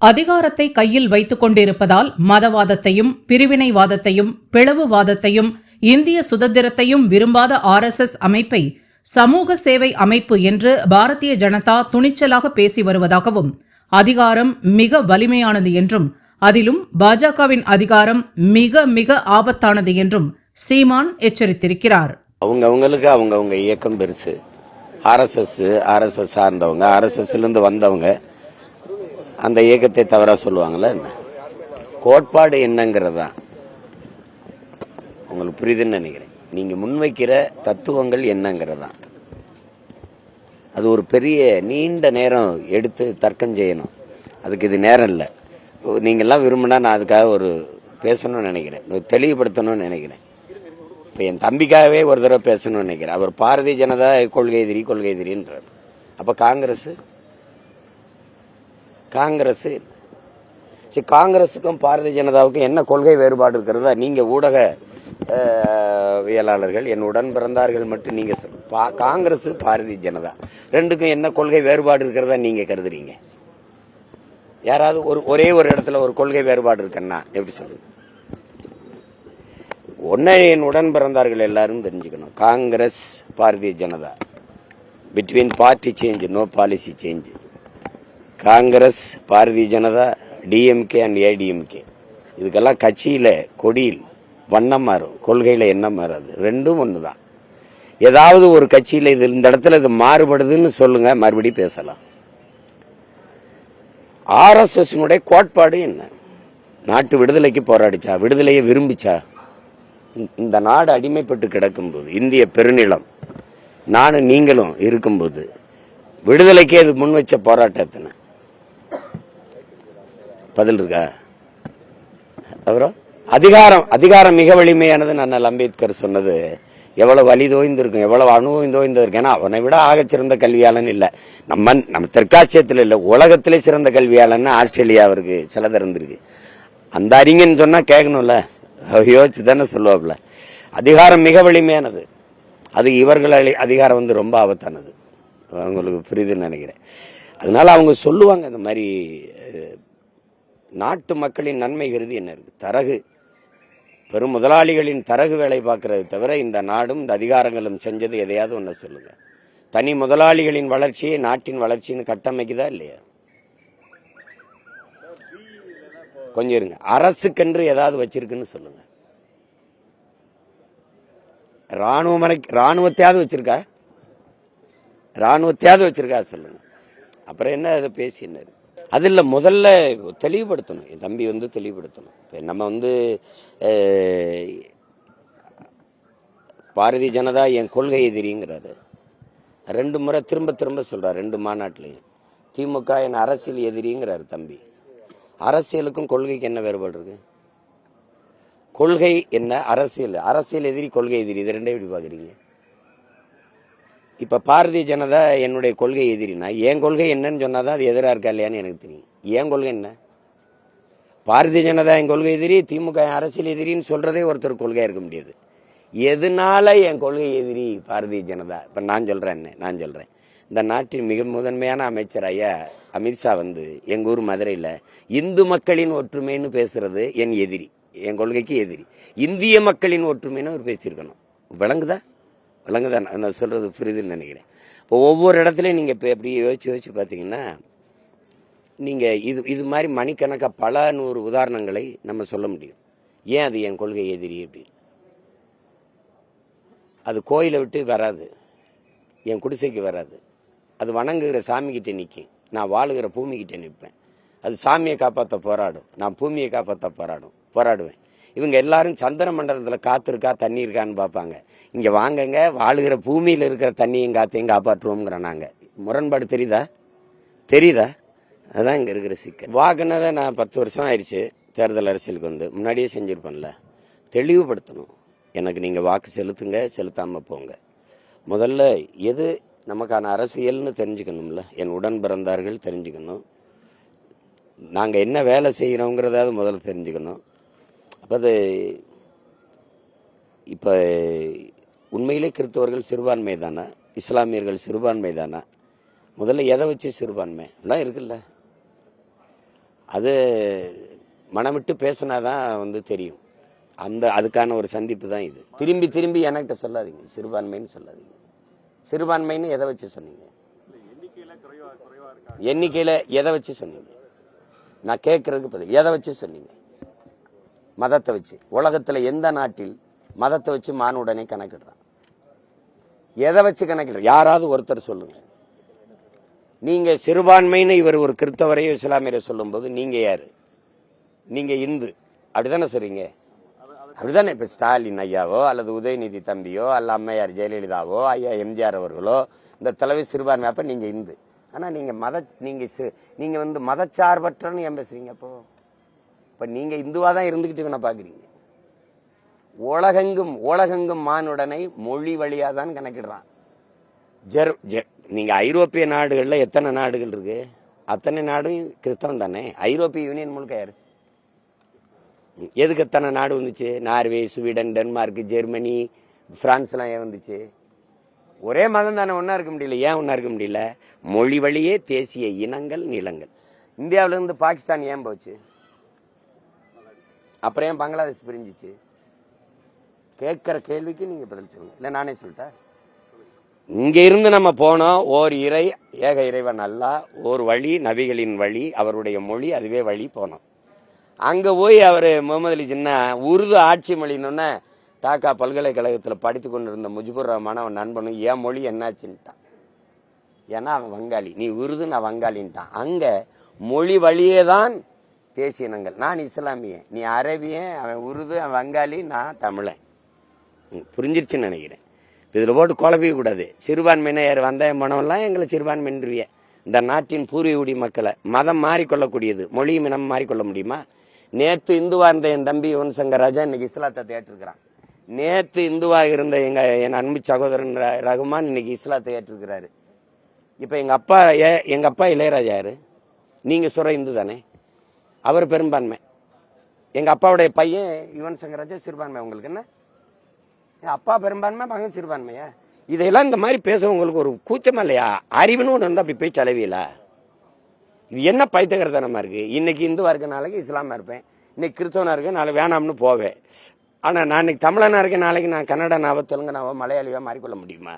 அதிகாரத்தை கையில் வைத்துக் கொண்டிருப்பதால் மதவாதத்தையும் பிரிவினைவாதத்தையும் பிளவுவாதத்தையும் இந்திய சுதந்திரத்தையும் விரும்பாத ஆர்எஸ்எஸ் அமைப்பை சமூக சேவை அமைப்பு என்று பாரதிய ஜனதா துணிச்சலாக பேசி வருவதாகவும் அதிகாரம் மிக வலிமையானது என்றும் அதிலும் பாஜகவின் அதிகாரம் மிக மிக ஆபத்தானது என்றும் சீமான் எச்சரித்திருக்கிறார். அவங்க அவங்களுக்கு அவங்கவுங்க இயக்கம் பெருசு. ஆர்எஸ்எஸ் ஆர்எஸ்எஸ் சார்ந்தவங்க ஆர்எஸ்எஸ்ல இருந்து வந்தவங்க அந்த இயக்கத்தை தவறா சொல்லுவாங்களா என்ன? கோட்பாடு என்னங்கிறது. தான் உங்களுக்கு புரியுதுன்னு நினைக்கிறேன். நீங்க முன்வைக்கிற தத்துவங்கள் என்னங்கிறது. தான் அது ஒரு பெரிய நீண்ட நேரம் எடுத்து தர்க்கம் செய்யணும். அதுக்கு இது நேரம் இல்லை. நீங்கள்லாம் விரும்பினா நான் அதுக்காக ஒரு பேசணும்னு நினைக்கிறேன். தெளிவுபடுத்தணும்னு நினைக்கிறேன். இப்போ என் தம்பிக்காகவே ஒரு தடவை பேசணும்னு நினைக்கிறேன். அவர் பாரதிய ஜனதா கொள்கை எதிரி கொள்கை எதிரின்றார் அப்போ காங்கிரஸ் காங்கிரஸு சரி காங்கிரஸுக்கும் பாரதிய ஜனதாவுக்கும் என்ன கொள்கை வேறுபாடு இருக்கிறதா? நீங்கள் ஊடக வியலாளர்கள் என் உடன் பிறந்தார்கள் மட்டும் நீங்கள் சொல்லு பா- காங்கிரஸ் பாரதிய ஜனதா. ரெண்டுக்கும் என்ன கொள்கை வேறுபாடு இருக்கிறதா நீங்கள் கருதுறீங்க? யாராவது ஒரு ஒரே ஒரு இடத்துல ஒரு கொள்கை வேறுபாடு இருக்குன்னா எப்படி சொல்லுங்க ஒன்றை என் உடன் பிறந்தார்கள் எல்லாரும் தெரிஞ்சுக்கணும். Congress Bharatiya Janata. Between party change no policy change Congress Bharatiya Janata DMK and ADMK இதுக்கெல்லாம் கட்சியில் கொடியில் வண்ணம் மாறும் கொள்கையில் என்ன மாறாது. ரெண்டும் ஒன்று தான் ஏதாவது ஒரு கட்சியில் இது இந்த இடத்துல இது மாறுபடுதுன்னு சொல்லுங்க மறுபடியும் பேசலாம். ஆர்எஸ்எஸ்னுடைய கோட்பாடு என்ன? நாட்டு விடுதலைக்கு போராடிச்சா விடுதலையை விரும்பிச்சா? இந்த- நாடு அடிமைப்பட்டு கிடக்கும்போது இந்திய பெருநிலம் நானும் நீங்களும் இருக்கும்போது விடுதலைக்கே இது முன் வச்ச போராட்டத்தின பதில் இருக்கா? அப்புறம் அதிகாரம் அதிகாரம் மிக வலிமையானது அண்ணல் அம்பேத்கர் சொன்னது. எவ்வளவு வலி தோய்ந்திருக்கும் எவ்வளவு அனுபவம் தோய்ந்திருக்கும். ஏன்னா அவனை விட ஆக சிறந்த கல்வியாளன் இல்லை. நம்ம நம்ம தெற்காசியத்தில் இல்லை உலகத்திலே சிறந்த கல்வியாளன்னு ஆஸ்திரேலியா அவருக்கு சில திறந்திருக்கு. அந்த அறிஞன் சொன்னால் கேட்கணும்ல. யோசிச்சு தானே சொல்லுவாப்ல. அதிகாரம் மிக வலிமையானது. அது இவர்கள் அதிகாரம் வந்து ரொம்ப ஆபத்தானது. அவங்களுக்கு புரியுதுன்னு நினைக்கிறேன். அதனால அவங்க சொல்லுவாங்க இந்த மாதிரி நாட்டு மக்களின் நன்மை கருதி என்ன இருக்கு? தரகு. பெரும் முதலாளிகளின் தரகு வேலை பார்க்கறது தவிர இந்த நாடும் இந்த அதிகாரங்களும் செஞ்சது எதையாவது ஒன்று சொல்லுங்க. தனி முதலாளிகளின் வளர்ச்சியை நாட்டின் வளர்ச்சின்னு கட்டமைக்குதா இல்லையா? கொஞ்சம் இருங்க. அரசுக்கென்று ஏதாவது வச்சிருக்குன்னு சொல்லுங்க. ராணுவ ராணுவத்தையாவது வச்சிருக்கா? ராணுவத்தையாவது வச்சிருக்கா சொல்லுங்க. அப்புறம் என்ன அதை பேசி அதில் முதல்ல தெளிவுபடுத்தணும். என் தம்பி வந்து தெளிவுபடுத்தணும். இப்போ நம்ம வந்து பாரதிய ஜனதா என் கொள்கை எதிரிங்கிறாரு. ரெண்டு முறை திரும்ப திரும்ப சொல்கிறார் ரெண்டு மாநாட்டிலையும். திமுக என் அரசியல் எதிரிங்கிறாரு தம்பி. அரசியலுக்கும் கொள்கைக்கு என்ன வேறுபாடு இருக்கு? கொள்கை என்ன? அரசியல். அரசியல் எதிரி கொள்கை எதிரி. இது ரெண்டே எப்படி பார்க்குறீங்க இப்போ பாரதிய ஜனதா என்னுடைய கொள்கை எதிரினா என் கொள்கை என்னன்னு சொன்னால் தான் அது எதிராக இருக்கா இல்லையான்னு எனக்கு தெரியும். என் கொள்கை என்ன? பாரதிய ஜனதா என் கொள்கை எதிரி திமுக அரசியல் எதிரின்னு சொல்கிறதே ஒருத்தர் கொள்கையாக இருக்க முடியாது. எதனால என் கொள்கை எதிரி பாரதிய ஜனதா? இப்போ நான் சொல்கிறேன் என்ன? நான் சொல்கிறேன் இந்த நாட்டின் மிக முதன்மையான அமைச்சர் ஐயா அமித்ஷா வந்து எங்கள் ஊர் மதுரையில் இந்து மக்களின் ஒற்றுமைன்னு பேசுகிறது என் எதிரி. என் கொள்கைக்கு எதிரி. இந்திய மக்களின் ஒற்றுமைன்னு அவர் பேசியிருக்கணும். விளங்குதா? விளங்குதா? நான் சொல்கிறது புரியுதுன்னு நினைக்கிறேன். இப்போ ஒவ்வொரு இடத்துலையும் நீங்கள் இப்போ எப்படி யோசிச்சு யோசிச்சு பார்த்தீங்கன்னா நீங்கள் இது இது மாதிரி மணிக்கணக்காக பல நூறு உதாரணங்களை நம்ம சொல்ல முடியும். ஏன் அது என் கொள்கை எதிரி அப்படின்னு அது கோயிலை விட்டு வராது. என் குடிசைக்கு வராது. அது வணங்குகிற சாமிக்கிட்ட நிற்கும் நான் வாழுகிற பூமிக்கிட்ட நிற்பேன். அது சாமியை காப்பாற்ற போராடும். நான் பூமியை காப்பாற்ற போராடும் போராடுவேன். இவங்க எல்லாரும் சந்திர மண்டலத்தில் காற்று இருக்கா தண்ணி இருக்கான்னு பார்ப்பாங்க. இங்கே வாங்கங்க வாழுகிற பூமியில் இருக்கிற தண்ணியும் காத்தையும் காப்பாற்றுவோங்கிற நாங்கள் முரண்பாடு தெரியுதா? தெரியுதா? அதுதான் இங்கே இருக்கிற சிக்கல். வாக்குனதை நான் பத்து வருஷம் ஆயிடுச்சு தேர்தல் அரசியலுக்கு வந்து. முன்னாடியே செஞ்சுருப்பேன்ல. தெளிவுபடுத்தணும். எனக்கு நீங்கள் வாக்கு செலுத்துங்க செலுத்தாமல் போங்க. முதல்ல எது நமக்கான அரசியல்னு தெரிஞ்சுக்கணும்ல. என் உடன் பிறந்தார்கள் தெரிஞ்சுக்கணும். நாங்கள் என்ன வேலை செய்கிறோங்கிறதாவது முதல்ல தெரிஞ்சுக்கணும். அப்போ அது இப்போ உண்மையிலே கிறிஸ்தவர்கள் சிறுபான்மை தானே? இஸ்லாமியர்கள் சிறுபான்மை தானா? முதல்ல எதை வச்சு சிறுபான்மை? எல்லாம் இருக்குல்ல. அது மனமிட்டு பேசினா தான் வந்து தெரியும். அந்த அதுக்கான ஒரு சந்திப்பு தான் இது. திரும்பி திரும்பி என்கிட்ட சொல்லாதீங்க. சிறுபான்மைன்னு சொல்லாதீங்க. சிறுபான்மைன்னு எதை வச்சு சொன்னீங்க? எண்ணிக்கையில் எதை வச்சு சொன்னீங்க? நான் கேட்குறதுக்கு பதில். எதை வச்சு சொன்னீங்க? மதத்தை வச்சு. உலகத்தில் எந்த நாட்டில் மதத்தை வச்சு மானுடனை கணக்கிடுறான்? எதை வச்சு கணக்கிடுற யாராவது ஒருத்தர் சொல்லுங்க. நீங்க சிறுபான்மைன்னு இவர் ஒரு கிறித்தவரையோ இஸ்லாமியரை சொல்லும்போது நீங்க யாரு? நீங்க இந்து. அப்படிதானே சரிங்க அப்படிதானே இப்ப ஸ்டாலின் ஐயாவோ அல்லது உதயநிதி தம்பியோ அல்ல அம்மையார் ஜெயலலிதாவோ ஐயா எம்ஜிஆர் அவர்களோ இந்த தலைவர் சிறுபான்மை அப்ப நீங்க இந்து. ஆனா நீங்க மத நீங்க சி- நீங்க வந்து மதச்சார்பற்றன்னு ஏன் பேசுறீங்க அப்போ? இப்ப நீங்க இந்துவா தான் இருந்துகிட்டு இவனை பாக்குறீங்க. உலகெங்கும் உலகெங்கும் மானுடனை மொழி வழியாக தான் கணக்கிடுறான். ஜெர் ஜெ- ஐரோப்பிய நாடுகளில் எத்தனை நாடுகள் இருக்கு? அத்தனை நாடும் கிறிஸ்தவம் தானே? ஐரோப்பிய யூனியன் முழுக்க யார்? எதுக்கு எத்தனை நாடு வந்துச்சு? நார்வே ஸ்வீடன் டென்மார்க் ஜெர்மனி பிரான்ஸ்லாம் ஏன் வந்துச்சு? ஒரே மதம் தானே ஒன்றா இருக்க முடியல. ஏன் ஒன்றா இருக்க முடியல? மொழி வழியே தேசிய இனங்கள் நிலங்கள். இந்தியாவிலேருந்து பாகிஸ்தான் ஏன் போச்சு? அப்புறம் ஏன் பங்களாதேஷ் பிரிஞ்சிச்சு? கேட்குற கேள்விக்கு நீங்க பதில் சொல்லுங்க. இல்லை நானே சொல்லிட்டேன். இங்க இருந்து நம்ம போனோம் ஓர் இறை ஏக இறைவன் அல்ல ஓர் வழி நபிகளின் வழி அவருடைய மொழி அதுவே வழி போனோம். அங்க போய் அவர் முகமது அலி ஜின்னா உருது ஆட்சி மொழின்னு டாக்கா பல்கலைக்கழகத்தில் படித்து கொண்டிருந்த முஜிபுர் ரஹ்மான் அவன் நண்பனும் என் மொழி என்னாச்சுன்ட்டான்? ஏன்னா அவன் வங்காளி. நீ உருது நான் வங்காளின்ட்டான். அங்கே மொழி வழியே தான் பேசினங்கள் நான் இஸ்லாமியன். நீ அரபியன் அவன் உருது அவன் வங்காளி நான் தமிழன். புரிஞ்சிருச்சுன்னு நினைக்கிறேன். இதில் போட்டு குழப்பிக்க கூடாது. சிறுபான்மையினர் வந்த மனம்லாம் எங்களை சிறுபான்மைன்றிய இந்த நாட்டின் பூர்வீகுடி மக்களை மதம் மாறிக்கொள்ளக்கூடியது மொழியும் இனம் மாறிக்கொள்ள முடியுமா? நேற்று இந்துவாக இருந்த என் தம்பி யுவன் சங்கர் ராஜா இன்னைக்கு இஸ்லாத்தை ஏற்றிருக்கிறான். நேற்று இந்துவாக இருந்த எங்கள் என் அன்பு சகோதரன் ரகுமான் இன்னைக்கு இஸ்லாத்தை ஏற்றிருக்கிறாரு. இப்போ எங்கள் அப்பா ஏ எங்கள் அப்பா இளையராஜா யார்? நீங்கள் சொல்ற இந்து தானே? அவர் பெரும்பான்மை. எங்கள் அப்பாவுடைய பையன் யுவன் சங்கராஜா சிறுபான்மை. உங்களுக்கு என்ன? அப்பா பெரும்பான்மை மகன் சிறுபான்மையா? இதையெல்லாம் இந்த மாதிரி பேசவங்களுக்கு ஒரு கூச்சமா இல்லையா? அறிவுன்னு ஒன்று வந்து அப்படி போய் செலவியலா இது என்ன பைத்தகரத்தனமாக இருக்குது இன்னைக்கு இந்துவாக இருக்க நாளைக்கு இஸ்லாமா இருப்பேன். இன்னைக்கு கிறிஸ்தவனாக இருக்க நாளைக்கு வேணாம்னு போவேன். ஆனால் நான் இன்னைக்கு தமிழனாக இருக்கேன் நாளைக்கு நான் கன்னட நாவ தெலுங்கு மாறிக்கொள்ள முடியுமா?